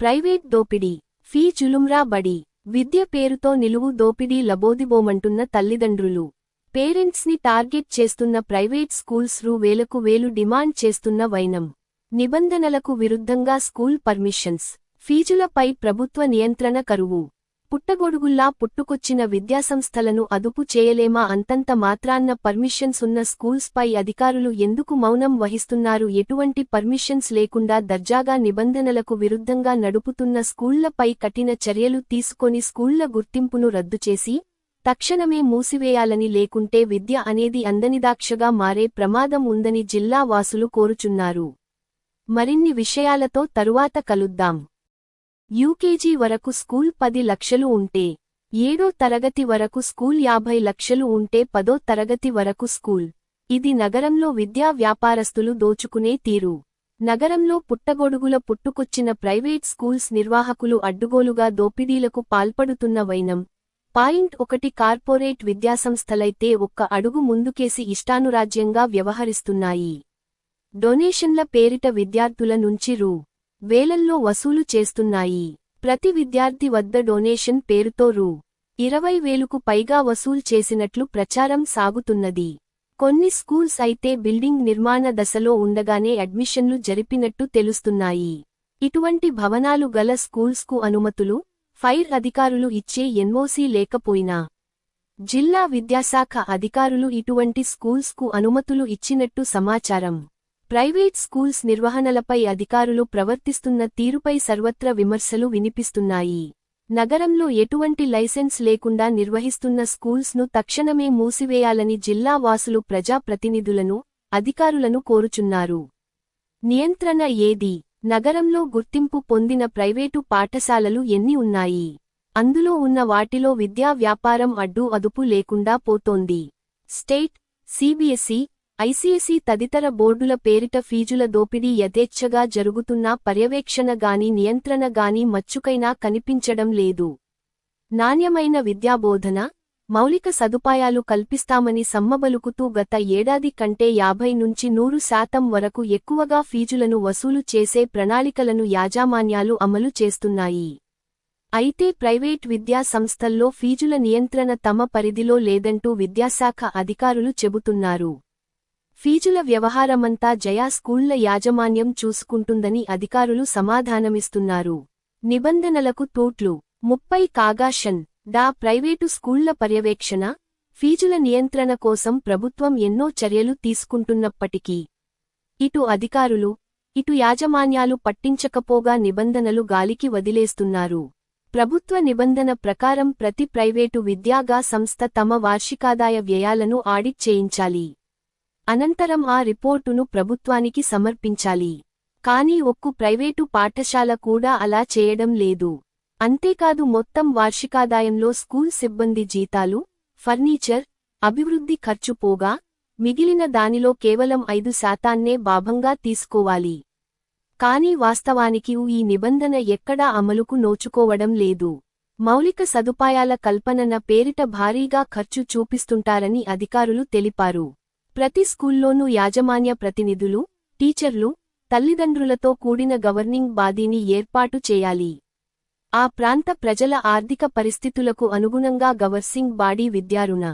Private దోపిడీ fee చులుమ్రా బడి విద్య పేరుతో నిలువు దోపిడీ లబోదిబోమంటున్న తల్లిదండ్రులు. పేరెంట్స్ని టార్గెట్ చేస్తున్న ప్రైవేట్ స్కూల్స్ రూ వేలకు వేలు డిమాండ్ చేస్తున్న వైనం. నిబంధనలకు విరుద్ధంగా స్కూల్ పర్మిషన్స్. ఫీజులపై ప్రభుత్వ నియంత్రణ కరువు. పుట్టగొడుగుల్లా పుట్టుకొచ్చిన విద్యాసంస్థలను అదుపు చేయలేమా అంతంత మాత్రాన్న పర్మిషన్స్ ఉన్న స్కూల్స్పై అధికారులు ఎందుకు మౌనం వహిస్తున్నారు? ఎటువంటి పర్మిషన్స్ లేకుండా దర్జాగా నిబంధనలకు విరుద్ధంగా నడుపుతున్న స్కూళ్ళపై కఠిన చర్యలు తీసుకొని స్కూళ్ళ గుర్తింపును రద్దు చేసి తక్షణమే మూసివేయాలని లేకుంటే విద్య అనేది అందనిదాక్షగా మారే ప్రమాదం ఉందని జిల్లా వాసులు కోరుచున్నారు. మరిన్ని విషయాలతో తరువాత కలుద్దాం. యూకేజీ వరకు స్కూల్ పది లక్షలు ఉంటే ఏడో తరగతి వరకు స్కూల్ యాభై లక్షలు ఉంటే పదో తరగతి వరకు స్కూల్. ఇది నగరంలో విద్యా వ్యాపారస్తులు దోచుకునే తీరు. నగరంలో పుట్టగొడుగుల పుట్టుకొచ్చిన ప్రైవేట్ స్కూల్స్ నిర్వాహకులు అడ్డుగోలుగా దోపిడీలకు పాల్పడుతున్న వైనం. పాయింట్ ఒకటి కార్పొరేట్ విద్యాసంస్థలైతే ఒక్క అడుగు ముందుకేసి ఇష్టానురాజ్యంగా వ్యవహరిస్తున్నాయి. డొనేషన్ల పేరిట విద్యార్థుల నుంచి రూ. వేలల్లో వసూలు చేస్తున్నాయి. ప్రతి విద్యార్థి వద్ద డొనేషన్ పేరుతో రూ. ఇరవై వేలుకు పైగా వసూలు చేసినట్లు ప్రచారం సాగుతున్నది. కొన్ని స్కూల్స్ అయితే బిల్డింగ్ నిర్మాణ దశలో ఉండగానే అడ్మిషన్లు జరిపినట్టు తెలుస్తున్నాయి. ఇటువంటి భవనాలు గల స్కూల్స్కు అనుమతులు ఫైర్ అధికారులు ఇచ్చే ఎన్ఓసీ లేకపోయినా జిల్లా విద్యాశాఖ అధికారులు ఇటువంటి స్కూల్స్కు అనుమతులు ఇచ్చినట్టు సమాచారం. ప్రైవేట్ స్కూల్స్ నిర్వహణలపై అధికారులు ప్రవర్తిస్తున్న తీరుపై సర్వత్ర విమర్శలు వినిపిస్తున్నాయి. నగరంలో ఎటువంటి లైసెన్స్ లేకుండా నిర్వహిస్తున్న స్కూల్స్ను తక్షణమే మూసివేయాలని జిల్లా వాసులు ప్రజాప్రతినిధులను అధికారులను కోరుచున్నారు. నియంత్రణ ఏది? నగరంలో గుర్తింపు పొందిన ప్రైవేటు పాఠశాలలు ఎన్ని ఉన్నాయి? అందులో ఉన్న వాటిలో విద్యా వ్యాపారం అడ్డు అదుపు లేకుండా పోతోంది. స్టేట్ సిబిఎస్ఈ ఐసీఎస్ఈ తదితర బోర్డుల పేరిట ఫీజుల దోపిడీ యథేచ్ఛగా జరుగుతున్నా పర్యవేక్షణ గాని నియంత్రణ గాని మచ్చుకైనా కనిపించడం లేదు. నాణ్యమైన విద్యాబోధన మౌలిక సదుపాయాలు కల్పిస్తామని సమ్మబలుకుతూ గత ఏడాది కంటే యాభై నుంచి నూరు శాతం వరకు ఎక్కువగా ఫీజులను వసూలు చేసే ప్రణాళికలను యాజమాన్యాలు అమలు చేస్తున్నాయి. అయితే ప్రైవేట్ విద్యా సంస్థల్లో ఫీజుల నియంత్రణ తమ పరిధిలో లేదంటూ విద్యాశాఖ అధికారులు చెబుతున్నారు. ఫీజుల వ్యవహారమంతా జయా స్కూళ్ళ యాజమాన్యం చూసుకుంటుందని అధికారులు సమాధానమిస్తున్నారు. నిబంధనలకు తోట్లు. ముప్పై కాగాషన్. డా ప్రైవేటు స్కూళ్ళ పర్యవేక్షణ. ఫీజుల నియంత్రణ కోసం ప్రభుత్వం ఎన్నో చర్యలు తీసుకుంటున్నప్పటికీ. ఇటు అధికారులు ఇటు యాజమాన్యాలు పట్టించకపోగా నిబంధనలు గాలికి వదిలేస్తున్నారు. ప్రభుత్వ నిబంధన ప్రకారం ప్రతి ప్రైవేటు విద్యాగా సంస్థ తమ వార్షికాదాయ వ్యయాలను ఆడిట్ చేయించాలి. అనంతరం ఆ రిపోర్టును ప్రభుత్వానికి సమర్పించాలి. కాని ఒక్కు ప్రైవేటు పాఠశాల కూడా అలా చేయడం లేదు. అంతేకాదు మొత్తం వార్షికాదాయంలో స్కూల్ సిబ్బంది జీతాలు ఫర్నిచర్ అభివృద్ధి ఖర్చు పోగా మిగిలిన దానిలో కేవలం ఐదు శాతాన్నే బాభంగా తీసుకోవాలి. కాని వాస్తవానికి ఈ నిబంధన ఎక్కడా అమలుకు నోచుకోవడం లేదు. మౌలిక సదుపాయాల కల్పనన పేరిట భారీగా ఖర్చు చూపిస్తుంటారని అధికారులు తెలిపారు. ప్రతి స్కూల్లోనూ యాజమాన్య ప్రతినిధులు టీచర్లు తల్లిదండ్రులతో కూడిన గవర్నింగ్ బాడీని ఏర్పాటు చేయాలి. ఆ ప్రాంత ప్రజల ఆర్థిక పరిస్థితులకు అనుగుణంగా గవర్సింగ్ బాడీ విద్యారుణ